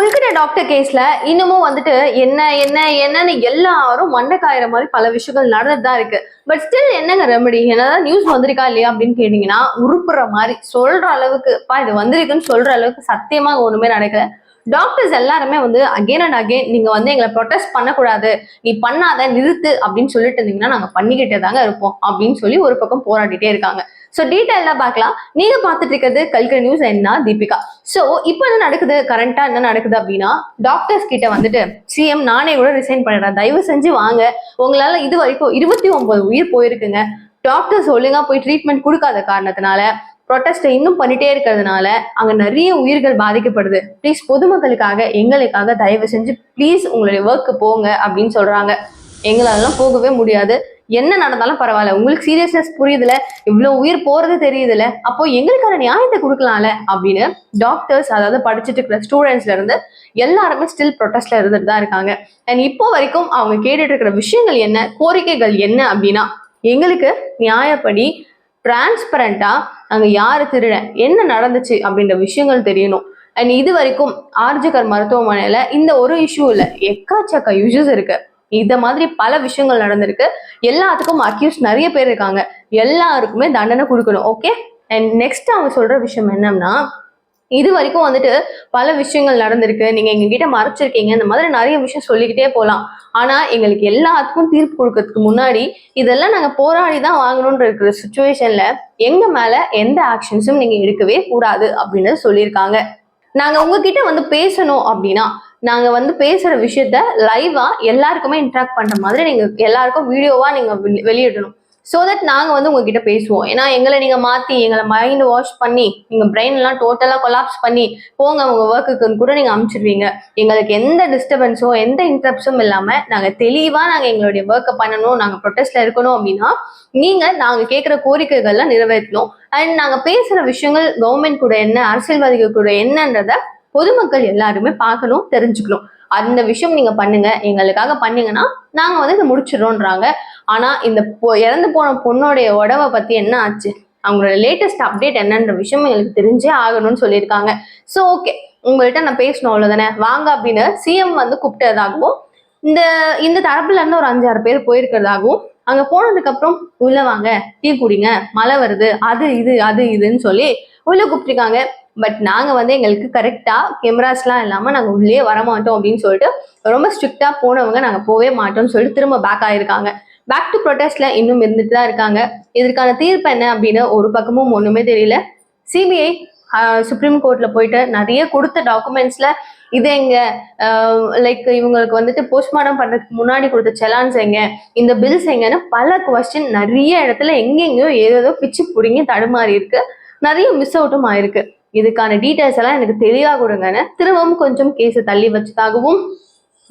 Kolkata doctor கேஸ்ல இன்னமும் வந்துட்டு என்ன என்ன என்னன்னு எல்லாரும் மண்டக்காயிற மாதிரி பல விஷயங்கள் நடந்துட்டு தான் இருக்கு. பட் ஸ்டில் என்னங்க ரெமெடி என்னதான் நியூஸ் வந்திருக்கா இல்லையா அப்படின்னு கேட்டீங்கன்னா உருப்புற மாதிரி சொல்ற அளவுக்கு பா இது வந்திருக்குன்னு சொல்ற அளவுக்கு சத்தியமா ஒண்ணுமே நடக்கல. டாக்டர்ஸ் எல்லாருமே வந்து அகைன் அண்ட் அகைன் நீங்க வந்து எங்களை ப்ரொடெஸ்ட் பண்ணக்கூடாது. நீ பண்ணாத நிறுத்து அப்படின்னு சொல்லிட்டு இருந்தீங்கன்னா நாங்க பண்ணிக்கிட்டே தாங்க இருப்போம் அப்படின்னு சொல்லி ஒரு பக்கம் போராடிட்டே இருக்காங்க. ஸோ டீட்டெயிலாக பார்க்கலாம். நீங்க பார்த்துட்டு இருக்கிறது கல்கரி நியூஸ் என்ன தீபிகா. ஸோ இப்போ என்ன நடக்குது? கரண்டா என்ன நடக்குது அப்படின்னா டாக்டர்ஸ் கிட்ட வந்துட்டு சிஎம் நானே கூட ரிசைன் பண்ணிடுறேன். தயவு செஞ்சு வாங்க. உங்களால இது வரைக்கும் இருபத்தி ஒன்பது உயிர் போயிருக்குங்க. டாக்டர்ஸ் ஒழுங்கா போய் ட்ரீட்மெண்ட் கொடுக்காத காரணத்தினால ப்ரொட்டஸ்ட்டை இன்னும் பண்ணிட்டே இருக்கிறதுனால அங்க நிறைய உயிர்கள் பாதிக்கப்படுது. ப்ளீஸ் பொதுமக்களுக்காக எங்களுக்காக தயவு செஞ்சு ப்ளீஸ் உங்களுடைய ஒர்க்கு போங்க அப்படின்னு சொல்றாங்க. எங்களாலலாம் போகவே முடியாது. என்ன நடந்தாலும் பரவாயில்ல. உங்களுக்கு சீரியஸ்னஸ் புரியுதுல இவ்வளவு உயிர் போறது தெரியுதுல அப்போ எங்களுக்கான நியாயத்தை கொடுக்கலாம்ல அப்படின்னு டாக்டர்ஸ் அதாவது படிச்சுட்டு இருக்கிற ஸ்டூடெண்ட்ஸ்ல இருந்து எல்லாருமே ஸ்டில் ப்ரொட்டஸ்ட்ல இருந்துட்டு தான் இருக்காங்க. அண்ட் இப்போ வரைக்கும் அவங்க கேட்டுட்டு இருக்கிற விஷயங்கள் என்ன கோரிக்கைகள் என்ன அப்படின்னா எங்களுக்கு நியாயப்படி டிரான்ஸ்பரண்டா அங்க யாரு திருட என்ன நடந்துச்சு அப்படின்ற விஷயங்கள் தெரியணும். அண்ட் இது வரைக்கும் ஆர்ஜிகர் மருத்துவமனையில இந்த ஒரு இஷ்யூ இல்ல எக்காச்சக்க இஷ்யூஸ் இருக்கு. இந்த மாதிரி பல விஷயங்கள் நடந்திருக்கு. எல்லாத்துக்கும் அக்யூஸ் நிறைய பேர் இருக்காங்க. எல்லாருக்குமே தண்டனை கொடுக்கணும் ஓகே அண்ட் நெக்ஸ்ட் அவங்க சொல்ற விஷயம் என்னன்னா இது வரைக்கும் வந்துட்டு பல விஷயங்கள் நடந்திருக்கு. நீங்க எங்ககிட்ட மறைச்சிருக்கீங்க இந்த மாதிரி நிறைய விஷயம் சொல்லிக்கிட்டே போகலாம் ஆனா எங்களுக்கு எல்லாத்துக்கும் தீர்ப்பு கொடுக்கறதுக்கு முன்னாடி இதெல்லாம் நாங்க போராடி தான் வாங்கணும்ன்ற இருக்கிற சுச்சுவேஷன்ல எங்க மேல எந்த ஆக்ஷன்ஸும் நீங்க எடுக்கவே கூடாது அப்படின்னு சொல்லியிருக்காங்க. நாங்க உங்ககிட்ட வந்து பேசணும் அப்படின்னா நாங்க வந்து பேசுற விஷயத்த லைவா எல்லாருக்குமே இன்ட்ராக்ட் பண்ற மாதிரி நீங்க எல்லாருக்கும் வீடியோவா நீங்க வெளியிடணும். ஸோ தட் நாங்கள் வந்து உங்ககிட்ட பேசுவோம். ஏன்னா எங்களை நீங்கள் மாற்றி எங்களை மைண்ட் வாஷ் பண்ணி நீங்கள் பிரெயின்லாம் டோட்டலாக கொலாப்ஸ் பண்ணி போங்க உங்க ஒர்க்குக்குன்னு கூட நீங்கள் அமுச்சிடுவீங்க எங்களுக்கு எந்த டிஸ்டர்பன்ஸோ எந்த இன்ட்ரப்ஸும் இல்லாமல் நாங்கள் தெளிவாக நாங்கள் எங்களுடைய ஒர்க்கை பண்ணணும் நாங்கள் ப்ரொட்டஸ்ட்ல இருக்கணும் அப்படின்னா நீங்கள் நாங்கள் கேட்குற கோரிக்கைகள்லாம் நிறைவேற்றணும். அண்ட் நாங்கள் பேசுகிற விஷயங்கள் கவர்மெண்ட் கூட என்ன அரசியல்வாதிகள் கூட என்னன்றதை பொதுமக்கள் எல்லாருமே பார்க்கணும் தெரிஞ்சுக்கணும். அந்த விஷயம் நீங்க பண்ணுங்க. எங்களுக்காக பண்ணீங்கன்னா நாங்க வந்து இதை முடிச்சிடுறோன்றாங்க. ஆனா இந்த பொ- இறந்து போன பொண்ணோடைய உடவை பத்தி என்ன ஆச்சு? அவங்களோட லேட்டஸ்ட் அப்டேட் என்னன்ற விஷயம் எங்களுக்கு தெரிஞ்சே ஆகணும்னு சொல்லியிருக்காங்க. ஸோ ஓகே உங்கள்கிட்ட நான் பேசணும் அவ்வளோதானே வாங்க அப்படின்னு சிஎம் வந்து கூப்பிட்டதாகவும் இந்த இந்த தரப்புல இருந்து ஒரு அஞ்சாறு பேர் போயிருக்கிறதாகவும் அங்க போனதுக்கு அப்புறம் உள்ள வாங்க. டீ குடிங்க. மழை வருது. அது இது அது இதுன்னு சொல்லி உள்ள கூப்பிட்டுருக்காங்க. பட் நாங்கள் வந்து எங்களுக்கு கரெக்டாக கேமராஸ்லாம் இல்லாமல் நாங்கள் உள்ளே வரமாட்டோம் அப்படின்னு சொல்லிட்டு ரொம்ப ஸ்ட்ரிக்டாக போனவங்க நாங்கள் போவே மாட்டோம்னு சொல்லிட்டு திரும்ப பேக் ஆயிருக்காங்க. பேக் டு ப்ரொட்டஸ்ட்ல இன்னும் இருந்துட்டு தான் இருக்காங்க. இதற்கான தீர்ப்பு என்ன அப்படின்னு ஒரு பக்கமும் ஒன்றுமே தெரியல. சிபிஐ சுப்ரீம் கோர்ட்ல போயிட்டு நிறைய கொடுத்த டாக்குமெண்ட்ஸ்ல இது எங்க லைக் இவங்களுக்கு வந்துட்டு போஸ்ட்மார்ட்டம் பண்றதுக்கு முன்னாடி கொடுத்த செலான்ஸ் எங்க இந்த பில்ஸ் எங்கன்னு பல கொஸ்டின் நிறைய இடத்துல எங்கெங்கயோ ஏதோ பிச்சு பிடிங்கி தடுமாறி இருக்கு நிறைய மிஸ் அவுட்டும் ஆயிருக்கு. இதுக்கான டீட்டெயில்ஸ் எல்லாம் எனக்கு தெளிவாக கொடுங்கன்னு திரும்பவும் கொஞ்சம் கேஸை தள்ளி வச்சதாகவும்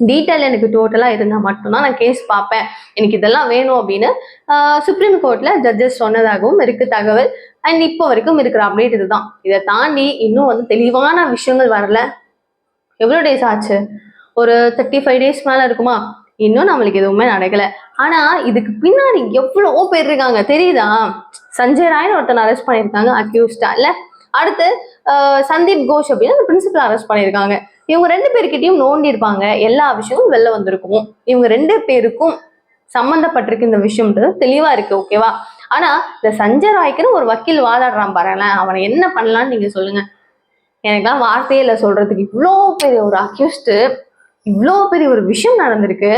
டீட்டெயில் எனக்கு டோட்டலாக இருந்தால் மட்டும்தான் நான் கேஸ் பார்ப்பேன். எனக்கு இதெல்லாம் வேணும் அப்படின்னு சுப்ரீம் கோர்ட்டில் ஜட்ஜஸ் சொன்னதாகவும் இருக்கு தகவல். அண்ட் இப்போ வரைக்கும் இருக்கிற அப்டேட் இதுதான். இதை தாண்டி இன்னும் வந்து தெளிவான விஷயங்கள் வரல. எவ்வளோ டேஸ் ஆச்சு? ஒரு தேர்ட்டி ஃபைவ் டேஸ் மேலே இருக்குமா? இன்னும் நம்மளுக்கு எதுவுமே நடக்கல. ஆனா இதுக்கு பின்னாடி எவ்வளவோ பேர் இருக்காங்க. தெரியுதா? சஞ்சய் ராய்னு ஒருத்தன் அரெஸ்ட் பண்ணியிருக்காங்க அக்யூஸ்டா இல்ல அடுத்து சந்தீப் கோஷ் அப்படின்னு அந்த பிரின்சிபல் அரெஸ்ட் பண்ணியிருக்காங்க. இவங்க ரெண்டு பேர்கிட்டயும் நோண்டி இருப்பாங்க எல்லா விஷயமும் வெளில வந்திருக்கும். இவங்க ரெண்டு பேருக்கும் சம்மந்தப்பட்டிருக்கு இந்த விஷயம்ன்றது தெளிவா இருக்கு ஓகேவா ஆனா இந்த சஞ்சய் ராய்க்குன்னு ஒரு வக்கீல் வாதாடுறான் பாருங்களேன். அவனை என்ன பண்ணலாம்னு நீங்க சொல்லுங்க. எனக்குலாம் வார்த்தையே இல்லை சொல்றதுக்கு. இவ்வளோ பெரிய ஒரு அக்யூஸ்டு இவ்வளோ பெரிய ஒரு விஷயம் நடந்திருக்கு.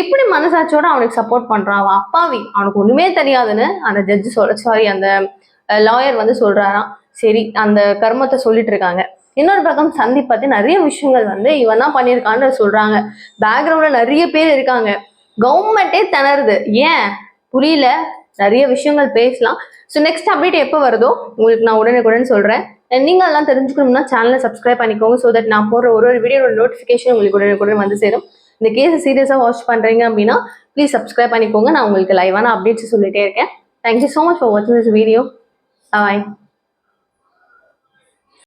எப்படி மனசாட்சியோட அவனுக்கு சப்போர்ட் பண்றான். அவன் அப்பாவி. அவனுக்கு ஒண்ணுமே தெரியாதுன்னு அந்த ஜட்ஜு சொல்ல சாரி அந்த லாயர் வந்து சொல்றாராம். சரி அந்த கர்மத்தை சொல்லிட்டு இருக்காங்க. இன்னொரு பக்கம் சந்தீப் பத்தி நிறைய விஷயங்கள் வந்து இவன் தான் பண்ணியிருக்கான்னு சொல்றாங்க. பேக்ரவுண்ட்ல நிறைய பேர் இருக்காங்க. கவர்மெண்ட்டே திணறுது. ஏன்? புரியல. நிறைய விஷயங்கள் பேசலாம். ஸோ நெக்ஸ்ட் அப்டேட் எப்போ வருதோ உங்களுக்கு நான் உடனுக்குடன் சொல்கிறேன் நீங்கள் எல்லாம் தெரிஞ்சுக்கணும்னா சேனலை சப்ஸ்கிரைப் பண்ணிக்கோங்க ஸோ தட் நான் போடுற ஒரு ஒரு வீடியோட நோட்டிஃபிகேஷன் உங்களுக்கு உடனுக்குடன் வந்து சேரும். இந்த கேஸை சீரியஸாக வாட்ச் பண்ணுறீங்க அப்படின்னா ப்ளீஸ் சப்ஸ்கிரைப் பண்ணிக்கோங்க. நான் உங்களுக்கு லைவான அப்டேட்ஸ் சொல்லிட்டே இருக்கேன். Thank you so much for வாட்சிங் திஸ் வீடியோ பாய்